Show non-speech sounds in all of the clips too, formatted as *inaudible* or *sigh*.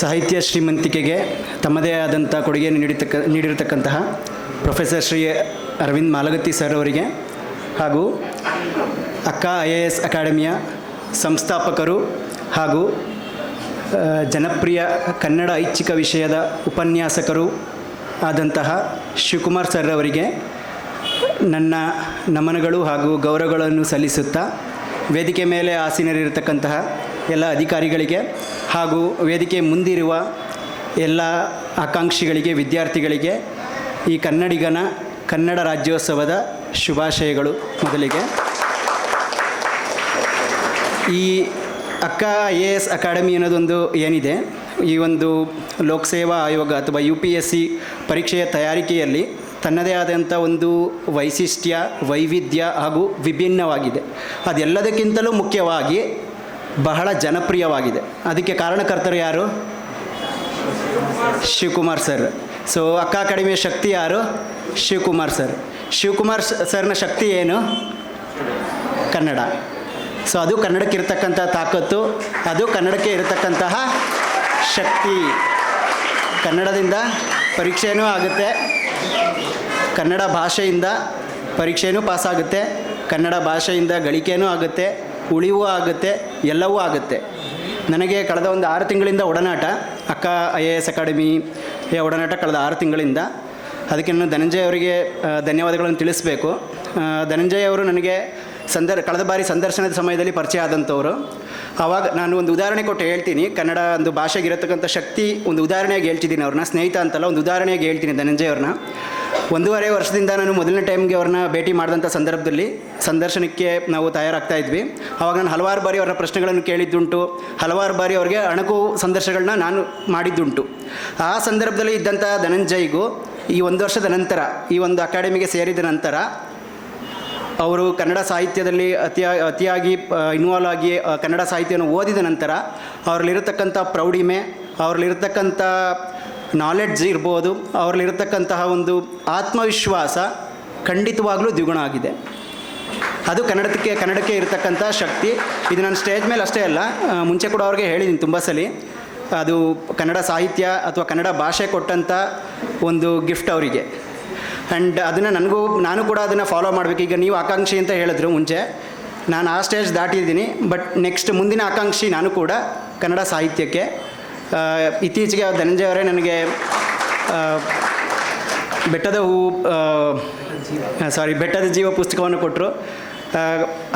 ಸಾಹಿತ್ಯ ಶ್ರೀಮಂತಿಕೆಗೆ ತಮ್ಮದೇ ಆದಂಥ ಕೊಡುಗೆಯನ್ನು ನೀಡಿತಕ್ಕ, ನೀಡಿರತಕ್ಕಂತಹ ಪ್ರೊಫೆಸರ್ ಶ್ರೀ ಅರವಿಂದ್ ಮಾಲಗತ್ತಿ ಸರ್ ಅವರಿಗೆ ಹಾಗೂ ಅಕ್ಕ ಐ ಎ ಎಸ್ ಅಕಾಡೆಮಿಯ ಸಂಸ್ಥಾಪಕರು ಹಾಗೂ ಜನಪ್ರಿಯ ಕನ್ನಡ ಐಚ್ಛಿಕ ವಿಷಯದ ಉಪನ್ಯಾಸಕರು ಆದಂತಹ ಶಿವಕುಮಾರ್ ಸರ್ ಅವರಿಗೆ ನನ್ನ ನಮನಗಳು ಹಾಗೂ ಗೌರವಗಳನ್ನು ಸಲ್ಲಿಸುತ್ತಾ ವೇದಿಕೆ ಮೇಲೆ ಆಸೀನರಿರತಕ್ಕಂತಹ ಎಲ್ಲ ಅಧಿಕಾರಿಗಳಿಗೆ ಹಾಗೂ ವೇದಿಕೆ ಮುಂದಿರುವ ಎಲ್ಲ ಆಕಾಂಕ್ಷಿಗಳಿಗೆ, ವಿದ್ಯಾರ್ಥಿಗಳಿಗೆ ಈ ಕನ್ನಡಿಗನ ಕನ್ನಡ ರಾಜ್ಯೋತ್ಸವದ ಶುಭಾಶಯಗಳು ಮೊದಲಿಗೆ. ಈ ಅಕ್ಕ ಐ ಎ ಎಸ್ ಅಕಾಡೆಮಿ ಅನ್ನೋದೊಂದು ಏನಿದೆ, ಈ ಒಂದು ಲೋಕಸೇವಾ ಆಯೋಗ ಅಥವಾ ಯು ಪಿ ಎಸ್ ಸಿ ಪರೀಕ್ಷೆಯ ತಯಾರಿಕೆಯಲ್ಲಿ ತನ್ನದೇ ಆದಂಥ ಒಂದು ವೈಶಿಷ್ಟ್ಯ, ವೈವಿಧ್ಯ ಹಾಗೂ ವಿಭಿನ್ನವಾಗಿದೆ. ಅದೆಲ್ಲದಕ್ಕಿಂತಲೂ ಮುಖ್ಯವಾಗಿ ಬಹಳ ಜನಪ್ರಿಯವಾಗಿದೆ. ಅದಕ್ಕೆ ಕಾರಣಕರ್ತರು ಯಾರು? ಶಿವಕುಮಾರ್ ಸರ್. ಸೊ ಅಕ್ಕ ಅಕಾಡೆಮಿಯ ಶಕ್ತಿ ಯಾರು? ಶಿವಕುಮಾರ್ ಸರ್. ಶಿವಕುಮಾರ್ ಸರ್ನ ಶಕ್ತಿ ಏನು? ಕನ್ನಡ. ಸೊ ಅದು ಕನ್ನಡಕ್ಕೆ ಇರತಕ್ಕಂಥ ತಾಕತ್ತು, ಅದು ಕನ್ನಡಕ್ಕೆ ಇರತಕ್ಕಂತಹ ಶಕ್ತಿ. ಕನ್ನಡದಿಂದ ಪರೀಕ್ಷೆಯೂ ಆಗುತ್ತೆ. ಕನ್ನಡ ಭಾಷೆಯಿಂದ ಪರೀಕ್ಷೆಯೂ ಪಾಸಾಗುತ್ತೆ. ಕನ್ನಡ ಭಾಷೆಯಿಂದ ಗಳಿಕೆಯೂ ಆಗುತ್ತೆ. ಉಳಿವೂ ಆಗುತ್ತೆ, ಎಲ್ಲವೂ ಆಗುತ್ತೆ. ನನಗೆ ಕಳೆದ ಒಂದು ಆರು ತಿಂಗಳಿಂದ ಒಡನಾಟ, ಅಕ್ಕ, ಐ ಎ ಎಸ್ ಅಕಾಡೆಮಿ ಒಡನಾಟ ಕಳೆದ ಆರು ತಿಂಗಳಿಂದ. ಅದಕ್ಕೆ ನಾನು ಧನಂಜಯ ಅವರಿಗೆ ಧನ್ಯವಾದಗಳನ್ನು ತಿಳಿಸಬೇಕು. ಧನಂಜಯ ಅವರು ನನಗೆ ಸಂದರ್, ಕಳೆದ ಬಾರಿ ಸಂದರ್ಶನದ ಸಮಯದಲ್ಲಿ ಪರಿಚಯ ಆದಂಥವರು. ಆವಾಗ ನಾನು ಒಂದು ಉದಾಹರಣೆ ಕೊಟ್ಟು ಹೇಳ್ತೀನಿ. ಕನ್ನಡ ಒಂದು ಭಾಷೆಗೆ ಇರತಕ್ಕಂಥ ಶಕ್ತಿ ಒಂದು ಉದಾಹರಣೆಯಾಗಿ ಹೇಳ್ತಿದ್ದೀನಿ ಅವ್ರನ್ನ. ಸ್ನೇಹಿತ ಅಂತಲ್ಲ, ಒಂದು ಉದಾಹರಣೆಯಾಗಿ ಹೇಳ್ತೀನಿ ಧನಂಜಯ ಅವ್ರನ್ನ. ಒಂದೂವರೆ ವರ್ಷದಿಂದ ನಾನು ಮೊದಲನೇ ಟೈಮ್ಗೆ ಅವ್ರನ್ನ ಭೇಟಿ ಮಾಡಿದಂಥ ಸಂದರ್ಭದಲ್ಲಿ ಸಂದರ್ಶನಕ್ಕೆ ನಾವು ತಯಾರಾಗ್ತಾ ಇದ್ವಿ. ಆವಾಗ ನಾನು ಹಲವಾರು ಬಾರಿ ಅವರ ಪ್ರಶ್ನೆಗಳನ್ನು ಕೇಳಿದ್ದುಂಟು. ಹಲವಾರು ಬಾರಿ ಅವರಿಗೆ ಅಣಕು ಸಂದರ್ಶನಗಳನ್ನ ನಾನು ಮಾಡಿದ್ದುಂಟು. ಆ ಸಂದರ್ಭದಲ್ಲಿ ಇದ್ದಂಥ ಧನಂಜಯ್ಗೂ ಈ ಒಂದು ವರ್ಷದ ನಂತರ, ಈ ಒಂದು ಅಕಾಡೆಮಿಗೆ ಸೇರಿದ ನಂತರ ಅವರು ಕನ್ನಡ ಸಾಹಿತ್ಯದಲ್ಲಿ ಅತಿ ಅತಿಯಾಗಿ ಇನ್ವಾಲ್ವ್ ಆಗಿ ಕನ್ನಡ ಸಾಹಿತ್ಯವನ್ನು ಓದಿದ ನಂತರ ಅವರಲ್ಲಿರತಕ್ಕಂಥ ಪ್ರೌಢಿಮೆ, ಅವರಲ್ಲಿರತಕ್ಕಂಥ ನಾಲೆಡ್ಜ್ ಇರ್ಬೋದು, ಅವರಲ್ಲಿರತಕ್ಕಂತಹ ಒಂದು ಆತ್ಮವಿಶ್ವಾಸ ಖಂಡಿತವಾಗಲೂ ದ್ವಿಗುಣ ಆಗಿದೆ. ಅದು ಕನ್ನಡಕ್ಕೆ ಕನ್ನಡಕ್ಕೆ ಇರತಕ್ಕಂಥ ಶಕ್ತಿ. ಇದು ನಾನು ಸ್ಟೇಜ್ ಮೇಲೆ ಅಷ್ಟೇ ಅಲ್ಲ ಮುಂಚೆ ಕೂಡ ಅವ್ರಿಗೆ ಹೇಳಿದ್ದೀನಿ ತುಂಬ ಸಲ. ಅದು ಕನ್ನಡ ಸಾಹಿತ್ಯ ಅಥವಾ ಕನ್ನಡ ಭಾಷೆ ಕೊಟ್ಟಂಥ ಒಂದು ಗಿಫ್ಟ್ ಅವರಿಗೆ. ಆ್ಯಂಡ್ ಅದನ್ನು ನನಗೂ, ನಾನು ಕೂಡ ಅದನ್ನು ಫಾಲೋ ಮಾಡಬೇಕು. ಈಗ ನೀವು ಆಕಾಂಕ್ಷಿ ಅಂತ ಹೇಳಿದ್ರು ಮುಂಚೆ. ನಾನು ಆ ಸ್ಟೇಜ್ ದಾಟಿದ್ದೀನಿ. ಬಟ್ ನೆಕ್ಸ್ಟ್ ಮುಂದಿನ ಆಕಾಂಕ್ಷಿ ನಾನು ಕೂಡ ಕನ್ನಡ ಸಾಹಿತ್ಯಕ್ಕೆ. ಇತ್ತೀಚೆಗೆ ಧನಂಜಯ ಅವರೇ ನನಗೆ ಬೆಟ್ಟದ ಹೂ ಸಾರಿ ಬೆಟ್ಟದ ಜೀವ ಪುಸ್ತಕವನ್ನು ಕೊಟ್ಟರು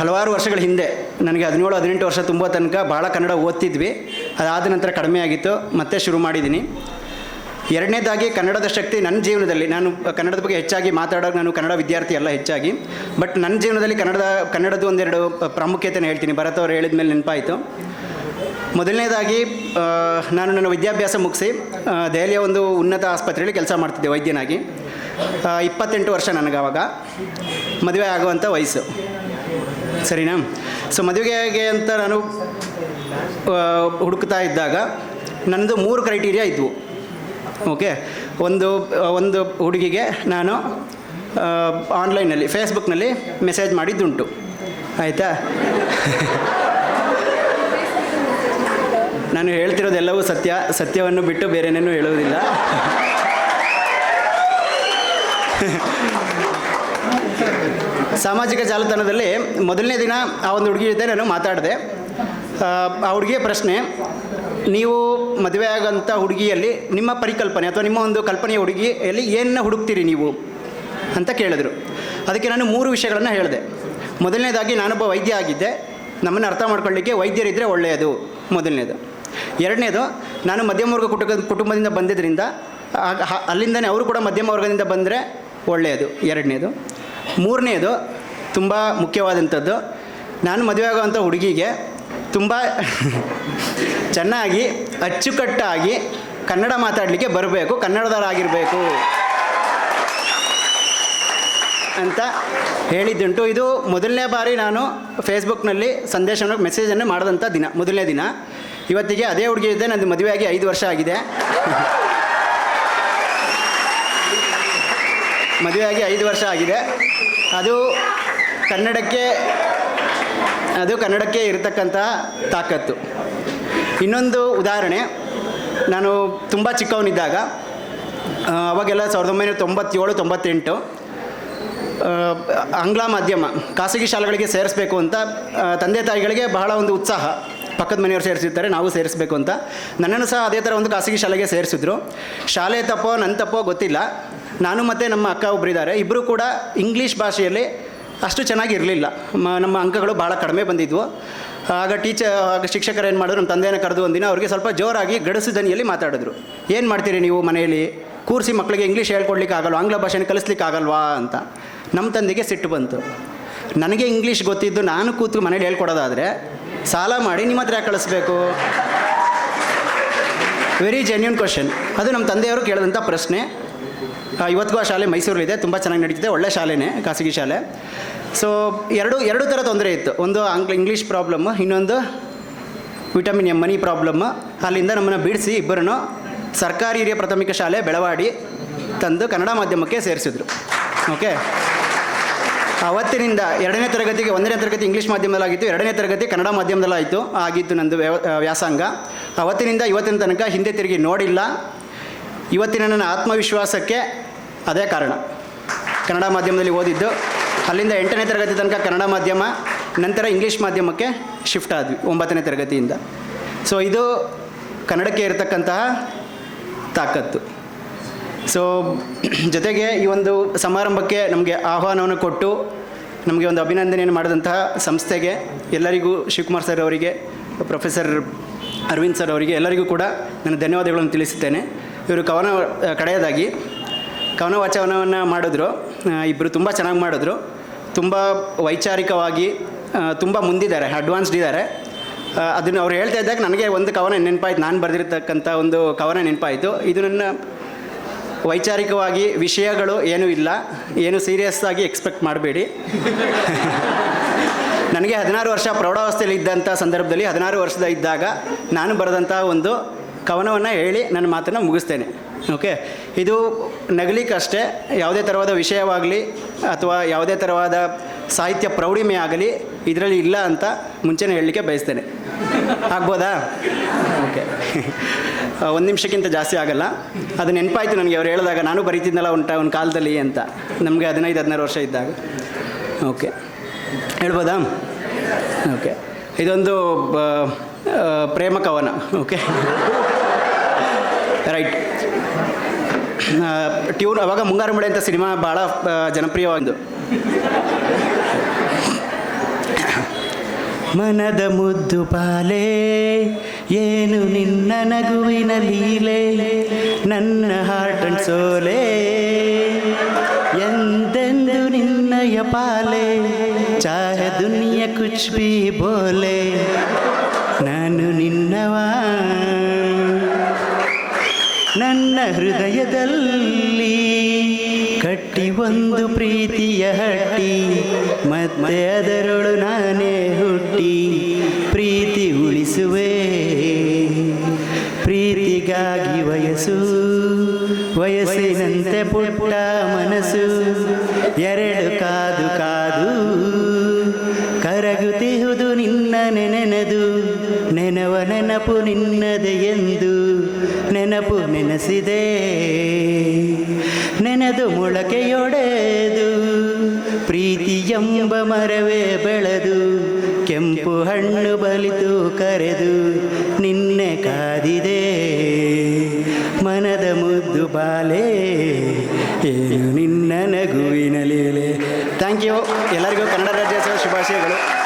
ಹಲವಾರು ವರ್ಷಗಳ ಹಿಂದೆ, ನನಗೆ ಹದಿನೇಳು, ಹದಿನೆಂಟು ವರ್ಷ ತುಂಬ ತನಕ ಭಾಳ ಕನ್ನಡ ಓದ್ತಿದ್ವಿ. ಅದಾದ ನಂತರ ಕಡಿಮೆ ಆಗಿತ್ತು. ಮತ್ತೆ ಶುರು ಮಾಡಿದ್ದೀನಿ. ಎರಡನೇದಾಗಿ ಕನ್ನಡದ ಶಕ್ತಿ ನನ್ನ ಜೀವನದಲ್ಲಿ. ನಾನು ಕನ್ನಡದ ಬಗ್ಗೆ ಹೆಚ್ಚಾಗಿ ಮಾತಾಡೋಕೆ ನಾನು ಕನ್ನಡ ವಿದ್ಯಾರ್ಥಿ ಅಲ್ಲ ಹೆಚ್ಚಾಗಿ. ಬಟ್ ನನ್ನ ಜೀವನದಲ್ಲಿ ಕನ್ನಡದ ಕನ್ನಡದ ಒಂದೆರಡು ಪ್ರಾಮುಖ್ಯತೆಯನ್ನು ಹೇಳ್ತೀನಿ. ಭರತ್ ಅವರು ಹೇಳಿದ ಮೇಲೆ ನೆನಪಾಯಿತು. ಮೊದಲನೇದಾಗಿ ನಾನು ನನ್ನ ವಿದ್ಯಾಭ್ಯಾಸ ಮುಗಿಸಿ ದೆಹಲಿಯ ಒಂದು ಉನ್ನತ ಆಸ್ಪತ್ರೆಯಲ್ಲಿ ಕೆಲಸ ಮಾಡ್ತಿದ್ದೆ ವೈದ್ಯನಾಗಿ. ಇಪ್ಪತ್ತೆಂಟು ವರ್ಷ ನನಗೆ ಆವಾಗ ಮದುವೆ ಆಗುವಂಥ ವಯಸ್ಸು. ಸರಿನಾ? ಸೊ ಮದುವೆಗೆ ಅಂತ ನಾನು ಹುಡುಕ್ತಾ ಇದ್ದಾಗ ನನ್ನದು ಮೂರು ಕ್ರೈಟೀರಿಯಾ ಇದ್ವು. ಓಕೆ ಒಂದು ಒಂದು ಹುಡುಗಿಗೆ ನಾನು ಆನ್ಲೈನಲ್ಲಿ ಫೇಸ್ಬುಕ್ನಲ್ಲಿ ಮೆಸೇಜ್ ಮಾಡಿದ್ದುಂಟು. ಆಯಿತಾ? ನಾನು ಹೇಳ್ತಿರೋದೆಲ್ಲವೂ ಸತ್ಯ ಸತ್ಯವನ್ನು ಬಿಟ್ಟು ಬೇರೆನೇನೂ ಹೇಳುವುದಿಲ್ಲ. ಸಾಮಾಜಿಕ ಜಾಲತಾಣದಲ್ಲಿ ಮೊದಲನೇ ದಿನ ಆ ಒಂದು ಹುಡುಗಿ ಜೊತೆ ನಾನು ಮಾತಾಡಿದೆ. ಆ, ಹುಡುಗಿಯ ಪ್ರಶ್ನೆ ನೀವು ಮದುವೆ ಆಗೋಂಥ ಹುಡುಗಿಯಲ್ಲಿ ನಿಮ್ಮ ಪರಿಕಲ್ಪನೆ ಅಥವಾ ನಿಮ್ಮ ಒಂದು ಕಲ್ಪನೆಯ ಹುಡುಗಿಯಲ್ಲಿ ಏನನ್ನ ಹುಡುಕ್ತೀರಿ ನೀವು ಅಂತ ಕೇಳಿದ್ರು. ಅದಕ್ಕೆ ನಾನು ಮೂರು ವಿಷಯಗಳನ್ನು ಹೇಳಿದೆ. ಮೊದಲನೇದಾಗಿ ನಾನೊಬ್ಬ ವೈದ್ಯ ಆಗಿದ್ದೆ. ನಮ್ಮನ್ನು ಅರ್ಥ ಮಾಡ್ಕೊಳ್ಳಿಕ್ಕೆ ವೈದ್ಯರಿದ್ದರೆ ಒಳ್ಳೆಯದು ಮೊದಲನೇದು. ಎರಡನೇದು, ನಾನು ಮಧ್ಯಮ ವರ್ಗ ಕುಟುಂಬ ಕುಟುಂಬದಿಂದ ಬಂದಿದ್ದರಿಂದ ಅಲ್ಲಿಂದನೇ ಅವರು ಕೂಡ ಮಧ್ಯಮ ವರ್ಗದಿಂದ ಬಂದರೆ ಒಳ್ಳೆಯದು ಎರಡನೇದು. ಮೂರನೇದು, ತುಂಬ ಮುಖ್ಯವಾದಂಥದ್ದು, ನಾನು ಮದುವೆ ಆಗೋವಂಥ ಹುಡುಗಿಗೆ ತುಂಬ ಚೆನ್ನಾಗಿ, ಅಚ್ಚುಕಟ್ಟಾಗಿ ಕನ್ನಡ ಮಾತಾಡಲಿಕ್ಕೆ ಬರಬೇಕು, ಕನ್ನಡದವರಾಗಿರಬೇಕು ಅಂತ ಹೇಳಿದ್ದುಂಟು. ಇದು ಮೊದಲನೇ ಬಾರಿ ನಾನು ಫೇಸ್ಬುಕ್ನಲ್ಲಿ ಸಂದೇಶವನ್ನು ಮೆಸೇಜನ್ನು ಮಾಡಿದಂಥ ದಿನ, ಮೊದಲನೇ ದಿನ. ಇವತ್ತಿಗೆ ಅದೇ ಹುಡುಗಿ ಇದೆ, ನಂದು ಮದುವೆಯಾಗಿ ಐದು ವರ್ಷ ಆಗಿದೆ. ಮದುವೆಯಾಗಿ ಐದು ವರ್ಷ ಆಗಿದೆ. ಅದು ಕನ್ನಡಕ್ಕೆ ಅದು ಕನ್ನಡಕ್ಕೆ ಇರತಕ್ಕಂತಹ ತಾಕತ್ತು. ಇನ್ನೊಂದು ಉದಾಹರಣೆ. ನಾನು ತುಂಬ ಚಿಕ್ಕವನಿದ್ದಾಗ ಅವಾಗೆಲ್ಲ ಸಾವಿರದ ಒಂಬೈನೂರ ತೊಂಬತ್ತೇಳು, ತೊಂಬತ್ತೆಂಟು ಆಂಗ್ಲ ಮಾಧ್ಯಮ, ಖಾಸಗಿ ಶಾಲೆಗಳಿಗೆ ಸೇರಿಸ್ಬೇಕು ಅಂತ ತಂದೆ ತಾಯಿಗಳಿಗೆ ಬಹಳ ಒಂದು ಉತ್ಸಾಹ. ಪಕ್ಕದ ಮನೆಯವರು ಸೇರಿಸಿರ್ತಾರೆ, ನಾವು ಸೇರಿಸಬೇಕು ಅಂತ. ನನ್ನನ್ನು ಸಹ ಅದೇ ಥರ ಒಂದು ಖಾಸಗಿ ಶಾಲೆಗೆ ಸೇರಿಸಿದ್ರು. ಶಾಲೆ ತಪ್ಪೋ ನನ್ನ ತಪ್ಪೋ ಗೊತ್ತಿಲ್ಲ. ನಾನು ಮತ್ತು ನಮ್ಮ ಅಕ್ಕ ಒಬ್ಬರಿದ್ದಾರೆ ಇಬ್ಬರೂ ಕೂಡ ಇಂಗ್ಲೀಷ್ ಭಾಷೆಯಲ್ಲಿ ಅಷ್ಟು ಚೆನ್ನಾಗಿರಲಿಲ್ಲ. ನಮ್ಮ ಅಂಕಗಳು ಭಾಳ ಕಡಿಮೆ ಬಂದಿದ್ವು. ಆಗ ಟೀಚರ್ ಆಗ ಶಿಕ್ಷಕರು ಏನು ಮಾಡಿದ್ರು? ನಮ್ಮ ತಂದೆಯನ್ನು ಕರೆದು ಒಂದಿನ ಅವ್ರಿಗೆ ಸ್ವಲ್ಪ ಜೋರಾಗಿ ಗಡಸು ದನಿಯಲ್ಲಿ ಮಾತಾಡಿದ್ರು. ಏನು ಮಾಡ್ತೀರಿ ನೀವು ಮನೆಯಲ್ಲಿ? ಕೂರಿಸಿ ಮಕ್ಕಳಿಗೆ ಇಂಗ್ಲೀಷ್ ಹೇಳ್ಕೊಡ್ಲಿಕ್ಕೆ ಆಗಲ್ವಾ? ಆಂಗ್ಲ ಭಾಷೆನ ಕಲಿಸ್ಲಿಕ್ಕೆ ಆಗಲ್ವಾ ಅಂತ. ನಮ್ಮ ತಂದೆಗೆ ಸಿಟ್ಟು ಬಂತು. ನನಗೆ ಇಂಗ್ಲೀಷ್ ಗೊತ್ತಿದ್ದು ನಾನು ಕೂತು ಮನೇಲಿ ಹೇಳ್ಕೊಡೋದಾದರೆ, ಸಾಲ ಮಾಡಿ ನಿಮ್ಮ ಹತ್ರ ಯಾಕೆ ಕಳಿಸ್ಬೇಕು? ವೆರಿ ಜೆನ್ಯೂನ್ ಕ್ವಶನ್ ಅದು ನಮ್ಮ ತಂದೆಯವರು ಕೇಳಿದಂಥ ಪ್ರಶ್ನೆ. ಇವತ್ತಿಗೂ ಆ ಶಾಲೆ ಮೈಸೂರಲ್ಲಿದೆ. ತುಂಬ ಚೆನ್ನಾಗಿ ನಡೀತಿದೆ. ಒಳ್ಳೆ ಶಾಲೆನೇ, ಖಾಸಗಿ ಶಾಲೆ. ಸೊ ಎರಡು ಎರಡು ಥರ ತೊಂದರೆ ಇತ್ತು. ಒಂದು ಆಂಗ್ಲ ಇಂಗ್ಲೀಷ್ ಪ್ರಾಬ್ಲಮ್ಮು ಇನ್ನೊಂದು ವಿಟಮಿನ್ ಎಂ ಮನಿ ಪ್ರಾಬ್ಲಮ್ ಅಲ್ಲಿಂದ ನಮ್ಮನ್ನು ಬಿಡಿಸಿ ಇಬ್ಬರನ್ನು ಸರ್ಕಾರಿ ಹಿರಿಯ ಪ್ರಾಥಮಿಕ ಶಾಲೆ ಬೆಳವಾಡಿ ತಂದು ಕನ್ನಡ ಮಾಧ್ಯಮಕ್ಕೆ ಸೇರಿಸಿದ್ರು. ಓಕೆ ಅವತ್ತಿನಿಂದ ಎರಡನೇ ತರಗತಿಗೆ, ಒಂದನೇ ತರಗತಿ ಇಂಗ್ಲೀಷ್ ಮಾಧ್ಯಮದಲ್ಲಾಗಿತ್ತು, ಎರಡನೇ ತರಗತಿ ಕನ್ನಡ ಮಾಧ್ಯಮದಲ್ಲಾಯಿತು. ಆಗಿತ್ತು ನಂದು ವ್ಯಾಸಂಗ. ಅವತ್ತಿನಿಂದ ಇವತ್ತಿನ ತನಕ ಹಿಂದೆ ತಿರುಗಿ ನೋಡಿಲ್ಲ. ಇವತ್ತಿನ ನನ್ನ ಆತ್ಮವಿಶ್ವಾಸಕ್ಕೆ ಅದೇ ಕಾರಣ. ಕನ್ನಡ ಮಾಧ್ಯಮದಲ್ಲಿ ಓದಿದ್ದು, ಅಲ್ಲಿಂದ ಎಂಟನೇ ತರಗತಿ ತನಕ ಕನ್ನಡ ಮಾಧ್ಯಮ, ನಂತರ ಇಂಗ್ಲೀಷ್ ಮಾಧ್ಯಮಕ್ಕೆ ಶಿಫ್ಟ್ ಆದ್ವಿ, ಒಂಬತ್ತನೇ ತರಗತಿಯಿಂದ. ಸೊ ಇದು ಕನ್ನಡಕ್ಕೆ ಇರತಕ್ಕಂತಹ ತಾಕತ್ತು. ಸೊ ಜೊತೆಗೆ ಈ ಒಂದು ಸಮಾರಂಭಕ್ಕೆ ನಮಗೆ ಆಹ್ವಾನವನ್ನು ಕೊಟ್ಟು, ನಮಗೆ ಒಂದು ಅಭಿನಂದನೆಯನ್ನು ಮಾಡಿದಂತಹ ಸಂಸ್ಥೆಗೆ ಎಲ್ಲರಿಗೂ ಶಿವಕುಮಾರ್ ಸರ್ ಅವರಿಗೆ, ಪ್ರೊಫೆಸರ್ ಅರವಿಂದ್ ಸರ್ ಅವರಿಗೆ ಎಲ್ಲರಿಗೂ ಕೂಡ ನಾನು ಧನ್ಯವಾದಗಳನ್ನು ತಿಳಿಸುತ್ತೇನೆ. ಇವರು ಕವನ ಕಡೆಯದಾಗಿ ಕವನ ವಾಚನವನ್ನು ಮಾಡಿದ್ರು. ಇಬ್ಬರು ತುಂಬ ಚೆನ್ನಾಗಿ ಮಾಡಿದ್ರು. ತುಂಬ ವೈಚಾರಿಕವಾಗಿ ತುಂಬ ಮುಂದಿದ್ದಾರೆ ಅಡ್ವಾನ್ಸ್ಡ್ ಇದ್ದಾರೆ. ಅದನ್ನು ಅವ್ರು ಹೇಳ್ತಾ ಇದ್ದಾಗ ನನಗೆ ಒಂದು ಕವನ ನೆನಪಾಯ್ತು. ನಾನು ಬರೆದಿರ್ತಕ್ಕಂಥ ಒಂದು ಕವನ ನೆನಪಾಯಿತು. ಇದು ನನ್ನ ವೈಚಾರಿಕವಾಗಿ ವಿಷಯಗಳು ಏನೂ ಇಲ್ಲ. ಏನು ಸೀರಿಯಸ್ ಆಗಿ ಎಕ್ಸ್ಪೆಕ್ಟ್ ಮಾಡಬೇಡಿ. *laughs* ನನಗೆ ಹದಿನಾರು ವರ್ಷ ಪ್ರೌಢಾವಸ್ಥೆಯಲ್ಲಿ ಇದ್ದಂಥ ಸಂದರ್ಭದಲ್ಲಿ ಹದಿನಾರು ವರ್ಷದ ಇದ್ದಾಗ ನಾನು ಬರೆದಂಥ ಒಂದು ಕವನವನ್ನು ಹೇಳಿ ನನ್ನ ಮಾತನ್ನು ಮುಗಿಸ್ತೇನೆ. ಓಕೆ ಇದು ನಗಲಿಕ್ಕಷ್ಟೇ ಯಾವುದೇ ಥರವಾದ ವಿಷಯವಾಗಲಿ ಅಥವಾ ಯಾವುದೇ ಥರವಾದ ಸಾಹಿತ್ಯ ಪ್ರೌಢಿಮೆ ಆಗಲಿ ಇದರಲ್ಲಿ ಇಲ್ಲ ಅಂತ ಮುಂಚೆನೇ ಹೇಳಲಿಕ್ಕೆ ಬಯಸ್ತೇನೆ. ಆಗ್ಬೋದಾ? ಓಕೆ *laughs* ಒಂದು ನಿಮಿಷಕ್ಕಿಂತ ಜಾಸ್ತಿ ಆಗಲ್ಲ. ಅದು ನೆನಪಾಯಿತು ನನಗೆ. ಅವ್ರು ಹೇಳಿದಾಗ ನಾನು ಬರೀತಿದ್ನಲ್ಲ ಉಂಟ ಒಂದು ಕಾಲದಲ್ಲಿ ಅಂತ. ನಮಗೆ ಹದಿನೈದು, ಹದಿನಾರು ವರ್ಷ ಇದ್ದಾಗ. ಓಕೆ ಹೇಳ್ಬೋದಾ? ಓಕೆ ಇದೊಂದು ಪ್ರೇಮ ಕವನ. ಓಕೆ *laughs* ರೈಟ್ ಟ್ಯೂನ್ ಅವಾಗ ಮುಂಗಾರು ಮಳೆ ಅಂತ ಸಿನಿಮಾ ಭಾಳ ಜನಪ್ರಿಯವಾಗಿದ್ದು. ಮನದ ಮುದ್ದು ಪಾಲೆ, ಏನು ನಿನ್ನ ನಗುವಿನ ಲೀಲೆ, ನನ್ನ ಹಾರ್ಟ್ ಅಂಡ್ ಸೋಲೆ ಎಂದೆಂದು ನಿನ್ನಯ ಪಾಲೆ, ಚಾಹೆ ದುನಿಯ ಕುಚ್ಬಿ ಬೋಲೆ. ನಾನು ನಿನ್ನವಾ ಹೃದಯದಲ್ಲಿ ಕಟ್ಟಿ ಒಂದು ಪ್ರೀತಿಯ ಹಟ್ಟಿ, ಮತ್ತೆ ನಾನೇ ಹುಟ್ಟಿ, ಪ್ರೀತಿ ಉಳಿಸುವೆ. ಪ್ರೀತಿಗಾಗಿ ವಯಸ್ಸು, ವಯಸ್ಸಿನಂತೆ ಪುಟ್ಟ ಮನಸ್ಸು, ಎರಡು ಕಾದು ಕಾದು ಕರಗುತ್ತಿಹುದು ನಿನ್ನ ನೆನೆನದು, ನೆನವ ನೆನಪು ನಿನ್ನದೆ ಎಂದು ನೆನಪು ನೆನೆಸಿದೆ. ನೆನೆದು ಮೊಳಕೆಯೊಡೆದು ಪ್ರೀತಿ ಎಂಬ ಮರವೇ ಬೆಳೆದು, ಕೆಂಪು ಹಣ್ಣು ಬಲಿತು ಕರೆದು ನಿನ್ನೆ ಕಾದಿದೆ. ಮನದ ಮುದ್ದು ಬಾಲೆ, ಏನು ನಿನ್ನ ನಗುವಿನಲೀಲೆ ಥ್ಯಾಂಕ್ ಯು ಎಲ್ಲರಿಗೂ ಕನ್ನಡ ರಾಜ್ಯೋತ್ಸವ ಶುಭಾಶಯಗಳು.